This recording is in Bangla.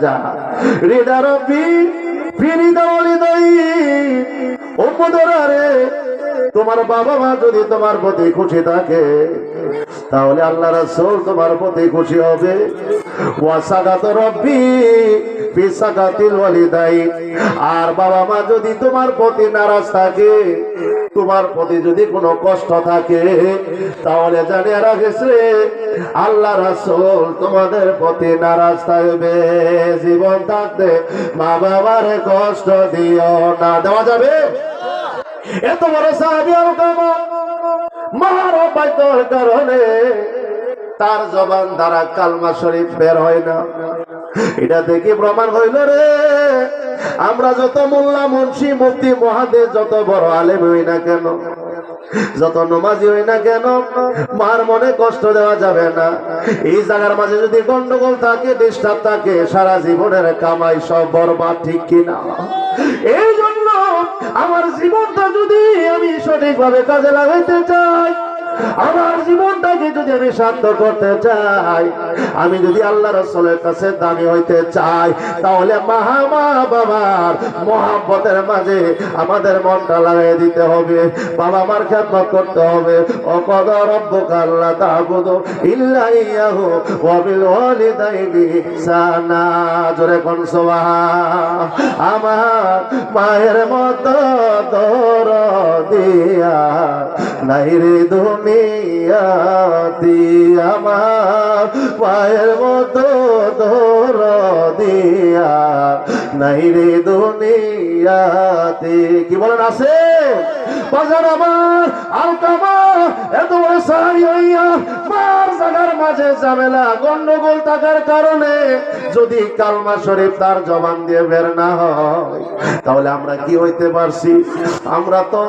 যা। রিদা রব্বি ফিরিদা ওলিদাই উম্মতরা রে তোমার বাবা মা যদি তোমার প্রতি খুশি থাকে, তাহলে আল্লাহ রাসূল তোমার প্রতি খুশি হবে। ওয়াসাগাত রব্বি ফি সাগাতিল ওয়ালিদাই আর বাবা মা যদি তোমার প্রতি নারাজ থাকে, তোমার প্রতি যদি কোনো কষ্ট থাকে, তাহলে জানিয়ে রাখিস রে আল্লাহ রাসূল তোমাদের প্রতি নারাজ থাকবে। জীবন থাকতে মা বাবার কষ্ট দিও না। দেওয়া যাবে? এত বড় সাহাবি মার বাধ্যর কারণে তার জবান দ্বারা কালমা শরীফ বের হয় না। এটা দেখে প্রমাণ হইল রে, আমরা যত মোল্লা, মুন্সি, মুফতি, মহাদেশ, যত বড় আলেম হই না কেন, যত নমাজি হই না কেন, মার মনে কষ্ট দেওয়া যাবে না। এই জায়গার মাঝে যদি গন্ডগোল থাকে ডিস্টার্ব থাকে, সারা জীবনের কামাই সব বরবাদ, ঠিক কিনা? এই জন্য আমার জীবনটা যদি আমি সঠিকভাবে কাজে লাগাইতে চাই আমার জীবনটাকে যদি আমি সার্থক করতে চাই, আমি যদি আল্লাহ রসলের কাছে দামি হইতে চাই, তাহলে মাহা মা বাবার মহাব্বতের মাঝে আমাদের মনটা লাগাই দিতে হবে, বাবা মার খেদমত করতে হবে। আমার মায়ের মতো দর দিয়া নাই রে দুনিয়াতি আমার পায়ের মতো ধর দিয়া। নাই রে দুনিয়াতে। কি বলেন, আছে? বাজার আমার আলকামা এত বড় সাহারি হইয়া মার জায়গার মাঝে ঝামেলা, গন্ডগোল থাকার কারণে যদি কালমা শরীফ তার জবান দিয়ে বের না হয়, তাহলে আমরা কি হইতে পারছি? আমরা তো